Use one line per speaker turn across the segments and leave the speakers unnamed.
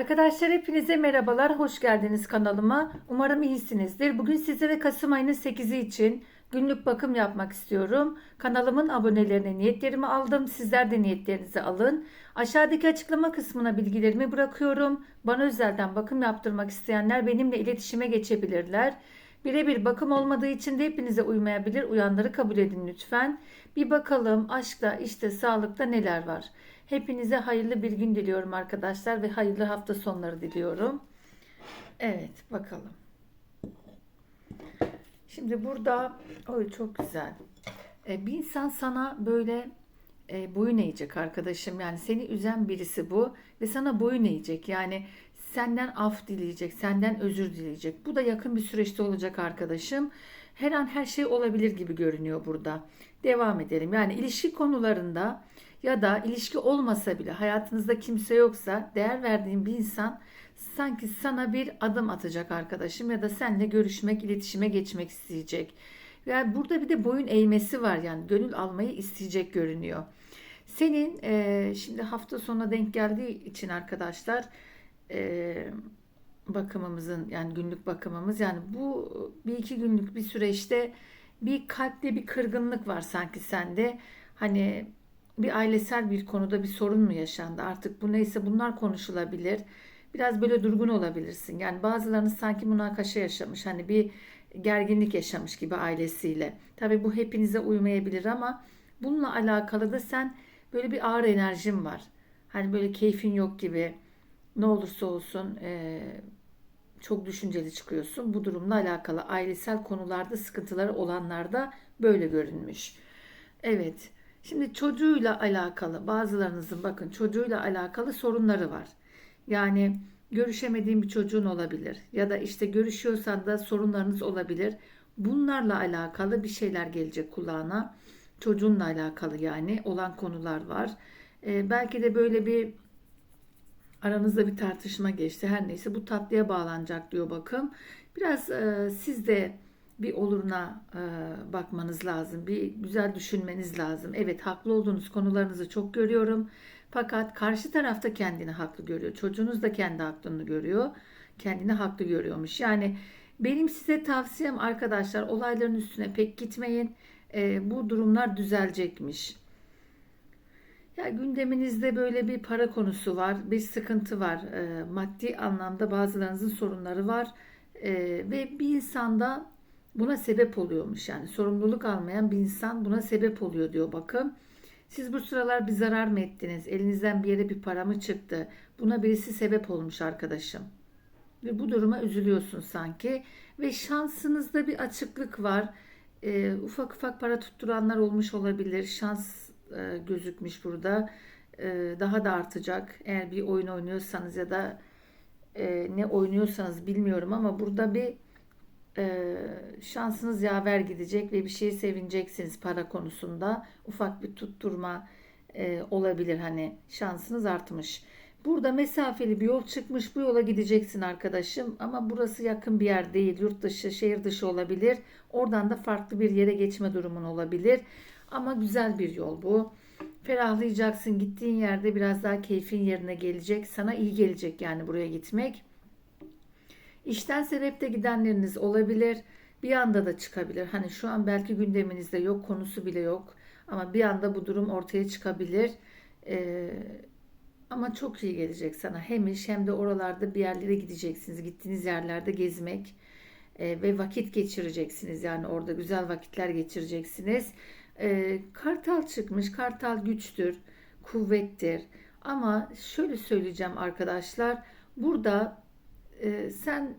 Arkadaşlar hepinize merhabalar, hoş geldiniz kanalıma. Umarım iyisinizdir. Bugün sizlere Kasım ayının 8'i için günlük bakım yapmak istiyorum. Kanalımın abonelerine niyetlerimi aldım. Sizler de niyetlerinizi alın. Aşağıdaki açıklama kısmına bilgilerimi bırakıyorum. Bana özelden bakım yaptırmak isteyenler benimle iletişime geçebilirler. Birebir bakım olmadığı için de hepinize uymayabilir. Uyanları kabul edin lütfen. Bir bakalım aşkta, işte, sağlıkta neler var. Hepinize hayırlı bir gün diliyorum arkadaşlar ve hayırlı hafta sonları diliyorum. Evet, bakalım. Şimdi burada, oy çok güzel. E, bir insan sana böyle e, boyun eğecek arkadaşım. Yani seni üzen birisi bu ve sana boyun eğecek. Yani senden af dileyecek, senden özür dileyecek. Bu da yakın bir süreçte olacak arkadaşım. Her an her şey olabilir gibi görünüyor burada. Devam edelim. Yani ilişki konularında ya da ilişki olmasa bile hayatınızda kimse yoksa değer verdiğin bir insan sanki sana bir adım atacak arkadaşım ya da seninle görüşmek, iletişime geçmek isteyecek. Yani burada bir de boyun eğmesi var yani gönül almayı isteyecek görünüyor. Senin e, şimdi hafta sonuna denk geldiği için arkadaşlar e, bakımımızın yani günlük bakımımız yani bu bir iki günlük bir süreçte bir kalpte bir kırgınlık var sanki sende. Hani bir ailesel bir konuda bir sorun mu yaşandı? Artık bu neyse bunlar konuşulabilir. Biraz böyle durgun olabilirsin. Yani bazılarınız sanki münakaşa yaşamış. Hani bir gerginlik yaşamış gibi ailesiyle. Tabii bu hepinize uymayabilir ama bununla alakalı da sen böyle bir ağır enerjin var. Hani böyle keyfin yok gibi. Ne olursa olsun çok düşünceli çıkıyorsun. Bu durumla alakalı ailesel konularda sıkıntıları olanlarda böyle görünmüş. Evet. Şimdi çocuğuyla alakalı bazılarınızın bakın çocuğuyla alakalı sorunları var. Yani görüşemediğin bir çocuğun olabilir ya da işte görüşüyorsan da sorunlarınız olabilir. Bunlarla alakalı bir şeyler gelecek kulağına. Çocuğunla alakalı yani olan konular var. Ee, belki de böyle bir aranızda bir tartışma geçti. Her neyse bu tatlıya bağlanacak diyor bakım. Biraz e, siz de bir oluruna e, bakmanız lazım. Bir güzel düşünmeniz lazım. Evet haklı olduğunuz konularınızı çok görüyorum. Fakat karşı tarafta kendini haklı görüyor. Çocuğunuz da kendi hakkını görüyor. Kendini haklı görüyormuş. Yani benim size tavsiyem arkadaşlar olayların üstüne pek gitmeyin. E, bu durumlar düzelecekmiş. Ya gündeminizde böyle bir para konusu var, bir sıkıntı var. E, maddi anlamda bazılarınızın sorunları var. E, ve bir insanda buna sebep oluyormuş. Yani sorumluluk almayan bir insan buna sebep oluyor diyor bakın. Siz bu sıralar bir zarar mı ettiniz? Elinizden bir yere bir para mı çıktı? Buna birisi sebep olmuş arkadaşım. Ve bu duruma üzülüyorsun sanki. Ve şansınızda bir açıklık var. E, ufak ufak para tutturanlar olmuş olabilir. Şans e, gözükmüş burada. E, daha da artacak. Eğer bir oyun oynuyorsanız ya da e, ne oynuyorsanız bilmiyorum ama burada bir e, şansınız yaver gidecek ve bir şeye sevineceksiniz para konusunda. Ufak bir tutturma e, olabilir hani şansınız artmış. Burada mesafeli bir yol çıkmış bu yola gideceksin arkadaşım ama burası yakın bir yer değil yurt dışı şehir dışı olabilir. Oradan da farklı bir yere geçme durumun olabilir ama güzel bir yol bu. Ferahlayacaksın gittiğin yerde biraz daha keyfin yerine gelecek sana iyi gelecek yani buraya gitmek. İşten sebepte gidenleriniz olabilir. Bir anda da çıkabilir. Hani şu an belki gündeminizde yok, konusu bile yok. Ama bir anda bu durum ortaya çıkabilir. Ee, ama çok iyi gelecek sana. Hem iş hem de oralarda bir yerlere gideceksiniz. Gittiğiniz yerlerde gezmek e, ve vakit geçireceksiniz. Yani orada güzel vakitler geçireceksiniz. E, kartal çıkmış. Kartal güçtür, kuvvettir. Ama şöyle söyleyeceğim arkadaşlar. Burada e, sen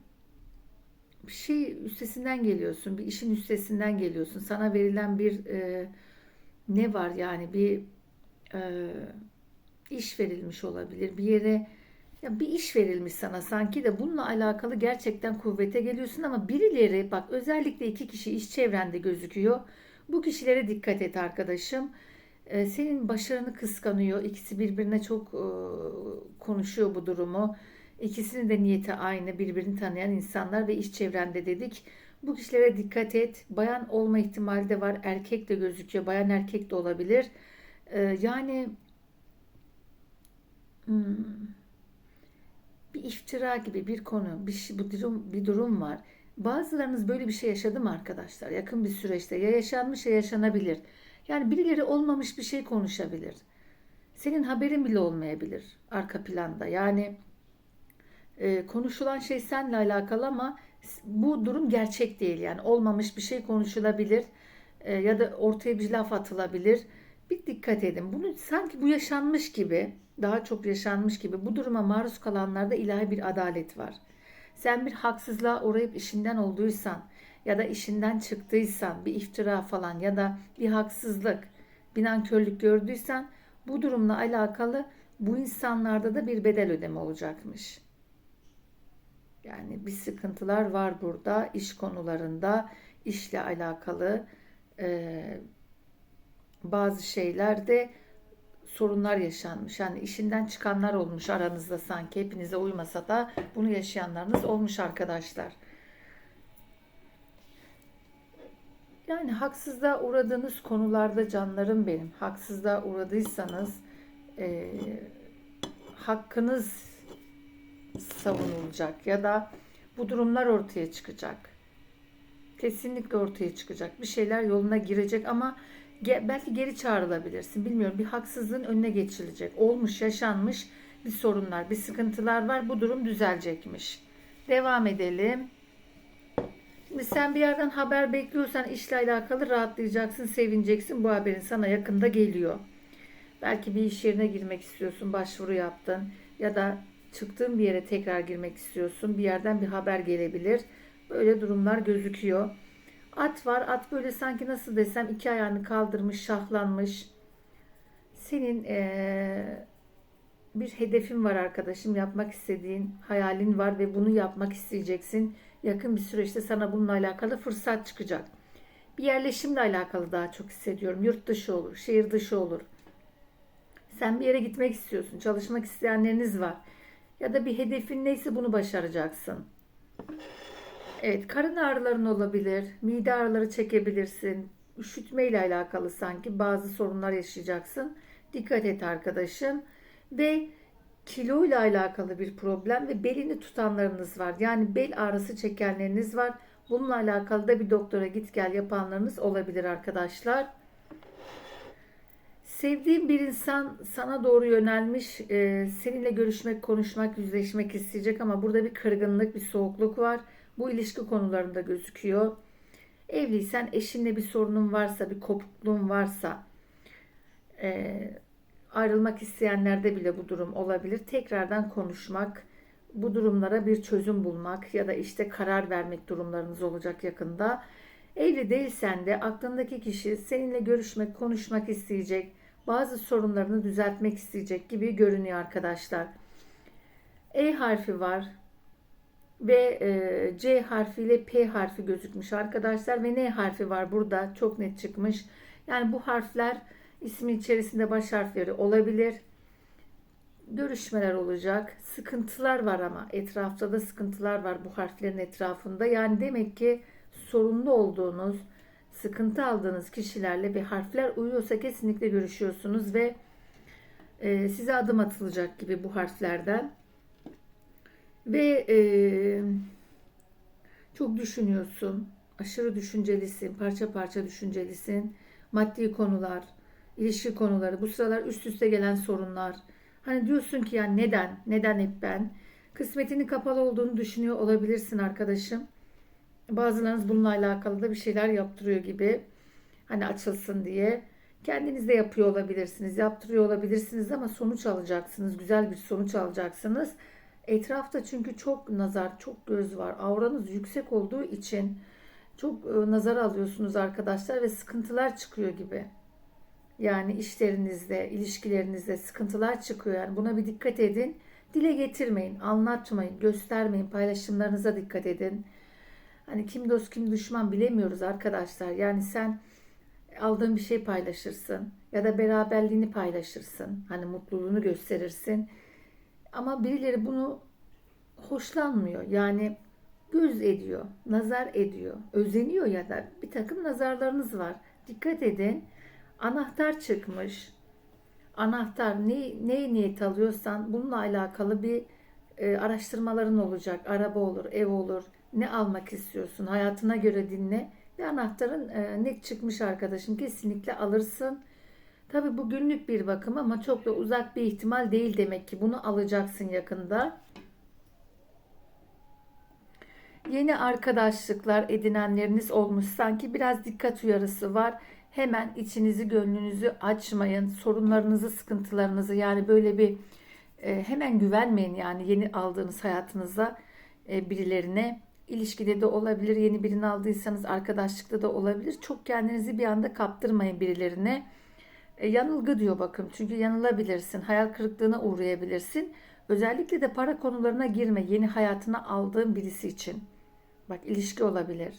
bir şey üstesinden geliyorsun, bir işin üstesinden geliyorsun. Sana verilen bir e, ne var yani bir e, iş verilmiş olabilir. Bir yere ya bir iş verilmiş sana sanki de bununla alakalı gerçekten kuvvete geliyorsun ama birileri bak özellikle iki kişi iş çevrende gözüküyor. Bu kişilere dikkat et arkadaşım. E, senin başarını kıskanıyor. İkisi birbirine çok e, konuşuyor bu durumu. İkisinin de niyeti aynı, birbirini tanıyan insanlar ve iş çevrende dedik. Bu kişilere dikkat et. Bayan olma ihtimali de var. Erkek de gözüküyor. Bayan erkek de olabilir. Ee, yani hmm, bir iftira gibi bir konu, bir, bu durum, bir durum var. Bazılarınız böyle bir şey yaşadı mı arkadaşlar? Yakın bir süreçte ya yaşanmış ya yaşanabilir. Yani birileri olmamış bir şey konuşabilir. Senin haberin bile olmayabilir arka planda. Yani e, konuşulan şey seninle alakalı ama bu durum gerçek değil. Yani olmamış bir şey konuşulabilir e, ya da ortaya bir laf atılabilir. Bir dikkat edin. Bunu sanki bu yaşanmış gibi, daha çok yaşanmış gibi bu duruma maruz kalanlarda ilahi bir adalet var. Sen bir haksızlığa uğrayıp işinden olduysan ya da işinden çıktıysan bir iftira falan ya da bir haksızlık, bir nankörlük gördüysen bu durumla alakalı bu insanlarda da bir bedel ödeme olacakmış. Yani bir sıkıntılar var burada iş konularında, işle alakalı e, bazı şeylerde sorunlar yaşanmış. Yani işinden çıkanlar olmuş aranızda sanki hepinize uymasa da bunu yaşayanlarınız olmuş arkadaşlar. Yani haksızlığa uğradığınız konularda canlarım benim. Haksızlığa uğradıysanız e, hakkınız savunulacak ya da bu durumlar ortaya çıkacak. Kesinlikle ortaya çıkacak. Bir şeyler yoluna girecek ama ge- belki geri çağrılabilirsin. Bilmiyorum bir haksızlığın önüne geçilecek. Olmuş, yaşanmış bir sorunlar, bir sıkıntılar var. Bu durum düzelecekmiş. Devam edelim. Şimdi sen bir yerden haber bekliyorsan işle alakalı rahatlayacaksın, sevineceksin. Bu haberin sana yakında geliyor. Belki bir iş yerine girmek istiyorsun, başvuru yaptın ya da çıktığın bir yere tekrar girmek istiyorsun. Bir yerden bir haber gelebilir. Böyle durumlar gözüküyor. At var. At böyle sanki nasıl desem iki ayağını kaldırmış, şahlanmış. Senin ee, bir hedefin var arkadaşım. Yapmak istediğin hayalin var ve bunu yapmak isteyeceksin. Yakın bir süreçte sana bununla alakalı fırsat çıkacak. Bir yerleşimle alakalı daha çok hissediyorum. Yurt dışı olur, şehir dışı olur. Sen bir yere gitmek istiyorsun. Çalışmak isteyenleriniz var. Ya da bir hedefin neyse bunu başaracaksın. Evet, karın ağrıların olabilir, mide ağrıları çekebilirsin. Üşütme ile alakalı sanki bazı sorunlar yaşayacaksın. Dikkat et arkadaşım. Ve kilo ile alakalı bir problem ve belini tutanlarınız var. Yani bel ağrısı çekenleriniz var. Bununla alakalı da bir doktora git gel yapanlarınız olabilir arkadaşlar. Sevdiğin bir insan sana doğru yönelmiş, e, seninle görüşmek, konuşmak, yüzleşmek isteyecek ama burada bir kırgınlık, bir soğukluk var. Bu ilişki konularında gözüküyor. Evliysen eşinle bir sorunun varsa, bir kopukluğun varsa, e, ayrılmak isteyenlerde bile bu durum olabilir. Tekrardan konuşmak, bu durumlara bir çözüm bulmak ya da işte karar vermek durumlarınız olacak yakında. Evli değilsen de aklındaki kişi seninle görüşmek, konuşmak isteyecek, bazı sorunlarını düzeltmek isteyecek gibi görünüyor arkadaşlar. E harfi var ve e, C harfiyle P harfi gözükmüş arkadaşlar ve N harfi var burada çok net çıkmış. Yani bu harfler ismin içerisinde baş harfleri olabilir. Görüşmeler olacak. Sıkıntılar var ama etrafta da sıkıntılar var bu harflerin etrafında. Yani demek ki sorunlu olduğunuz, sıkıntı aldığınız kişilerle bir harfler uyuyorsa kesinlikle görüşüyorsunuz ve e, size adım atılacak gibi bu harflerden. Ve e, çok düşünüyorsun, aşırı düşüncelisin, parça parça düşüncelisin. Maddi konular, ilişki konuları, bu sıralar üst üste gelen sorunlar. Hani diyorsun ki yani neden, neden hep ben? Kısmetinin kapalı olduğunu düşünüyor olabilirsin arkadaşım. Bazılarınız bununla alakalı da bir şeyler yaptırıyor gibi. Hani açılsın diye. Kendiniz de yapıyor olabilirsiniz, yaptırıyor olabilirsiniz ama sonuç alacaksınız. Güzel bir sonuç alacaksınız. Etrafta çünkü çok nazar, çok göz var. Auranız yüksek olduğu için çok e, nazar alıyorsunuz arkadaşlar ve sıkıntılar çıkıyor gibi. Yani işlerinizde, ilişkilerinizde sıkıntılar çıkıyor. Yani buna bir dikkat edin. Dile getirmeyin, anlatmayın, göstermeyin, paylaşımlarınıza dikkat edin. Hani kim dost kim düşman bilemiyoruz arkadaşlar. Yani sen aldığın bir şey paylaşırsın ya da beraberliğini paylaşırsın. Hani mutluluğunu gösterirsin. Ama birileri bunu hoşlanmıyor. Yani göz ediyor, nazar ediyor, özeniyor ya da bir takım nazarlarınız var. Dikkat edin. Anahtar çıkmış. Anahtar ne, neye niyet alıyorsan bununla alakalı bir e, araştırmaların olacak. Araba olur, ev olur. Ne almak istiyorsun? Hayatına göre dinle. Ve anahtarın e, net çıkmış arkadaşım. Kesinlikle alırsın. Tabii bu günlük bir bakım ama çok da uzak bir ihtimal değil demek ki. Bunu alacaksın yakında. Yeni arkadaşlıklar edinenleriniz olmuş. Sanki biraz dikkat uyarısı var. Hemen içinizi, gönlünüzü açmayın. Sorunlarınızı, sıkıntılarınızı yani böyle bir e, hemen güvenmeyin yani yeni aldığınız hayatınıza e, birilerine. İlişkide de olabilir. Yeni birini aldıysanız arkadaşlıkta da olabilir. Çok kendinizi bir anda kaptırmayın birilerine. E, yanılgı diyor bakın. Çünkü yanılabilirsin. Hayal kırıklığına uğrayabilirsin. Özellikle de para konularına girme. Yeni hayatına aldığın birisi için. Bak ilişki olabilir.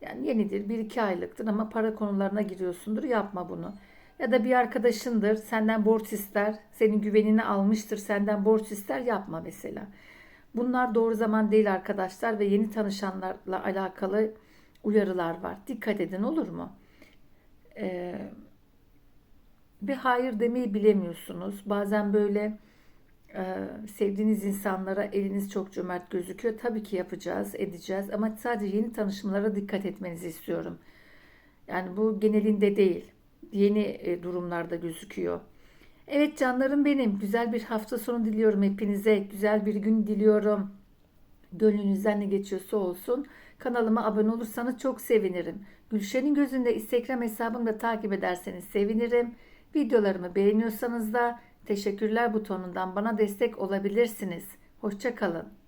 Yani yenidir, bir iki aylıktır ama para konularına giriyorsundur. Yapma bunu. Ya da bir arkadaşındır, senden borç ister, senin güvenini almıştır, senden borç ister, yapma mesela. Bunlar doğru zaman değil arkadaşlar ve yeni tanışanlarla alakalı uyarılar var. Dikkat edin olur mu? Ee, bir hayır demeyi bilemiyorsunuz. Bazen böyle e, sevdiğiniz insanlara eliniz çok cömert gözüküyor. Tabii ki yapacağız, edeceğiz ama sadece yeni tanışımlara dikkat etmenizi istiyorum. Yani bu genelinde değil. Yeni e, durumlarda gözüküyor. Evet canlarım benim. Güzel bir hafta sonu diliyorum hepinize. Güzel bir gün diliyorum. Gönlünüzden ne geçiyorsa olsun. Kanalıma abone olursanız çok sevinirim. Gülşen'in gözünde Instagram hesabımı da takip ederseniz sevinirim. Videolarımı beğeniyorsanız da teşekkürler butonundan bana destek olabilirsiniz. Hoşçakalın.